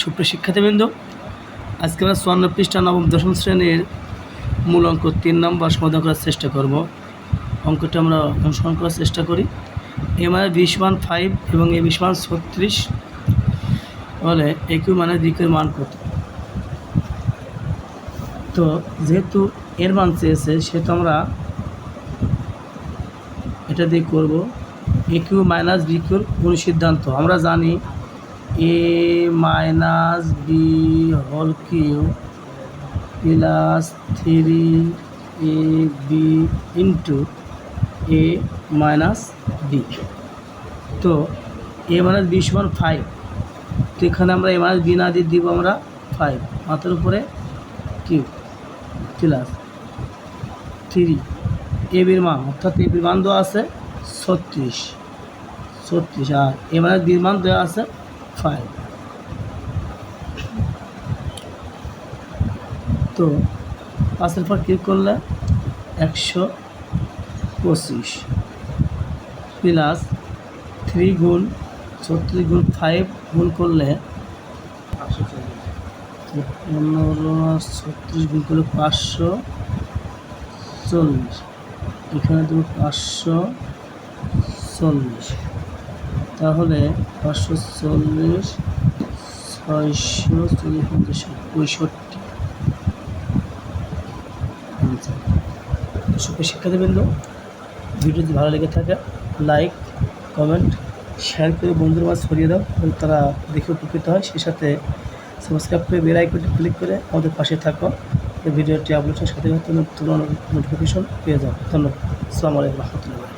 সুপ্রিয় শিক্ষার্থীবৃন্দ, আজকে আমরা চুয়ান্ন পৃষ্ঠা নবম দশম শ্রেণির মূল অঙ্ক তিন নম্বর সমাধান করার চেষ্টা করব। অঙ্কটা আমরা অনুসরণ করার চেষ্টা করি। এ মানে বিশ মান ফাইভ এবং এ বিশ মান ছত্রিশ। হলে একই মানে দিকের মান কত? তো যেহেতু এর মান চেয়েছে, সেহেতু আমরা এটা দিয়ে করব। এ কিউ মাইনাস বি কিউর সিদ্ধান্ত আমরা জানি a minus b whole cube plus three a b into a minus b. তো এ মাইনাস বি সমান ফাইভ। তো এখানে আমরা এ মাইনাস বি না দিয়ে দিব আমরা ফাইভ। মাথার উপরে কিউ প্লাস থ্রি। এ বির মান, অর্থাৎ এ বির মান দেওয়া আছে ছত্রিশ। ছত্রিশ, আর এ মাইনাস বির মান দেওয়া আছে ফাইভ তো পাঁচের পর ক্লিক করলে? একশো পঁচিশ প্লাস থ্রি গুণ ছত্রিশ গুণ ফাইভ গুণ করলে পনেরো, ছত্রিশ গুণ করলে পাঁচশো চল্লিশ। এখানে দেবো পাঁচশো চল্লিশ। তাহলে পাঁচশো চল্লিশ, ছয়শো চল্লিশ পঞ্চাশ পঁয়ষট্টি। আচ্ছা সুপ্রিয় শিক্ষার্থীবৃন্দ ভিডিও যদি ভালো লেগে থাকে, লাইক, কমেন্ট, শেয়ার করে বন্ধুর মাঝে ছড়িয়ে দাও এবং তারা দেখে উপকৃত হয়। সেই সাথে সাবস্ক্রাইব করে বেল আইকনটি ক্লিক করে আমাদের পাশে থাকো। এই ভিডিওটি আপলোডের সাথে সাথে নোটিফিকেশন পেয়ে যাও। ধন্যবাদ। আসসালামু আলাইকুম রহমতুল্লাহ।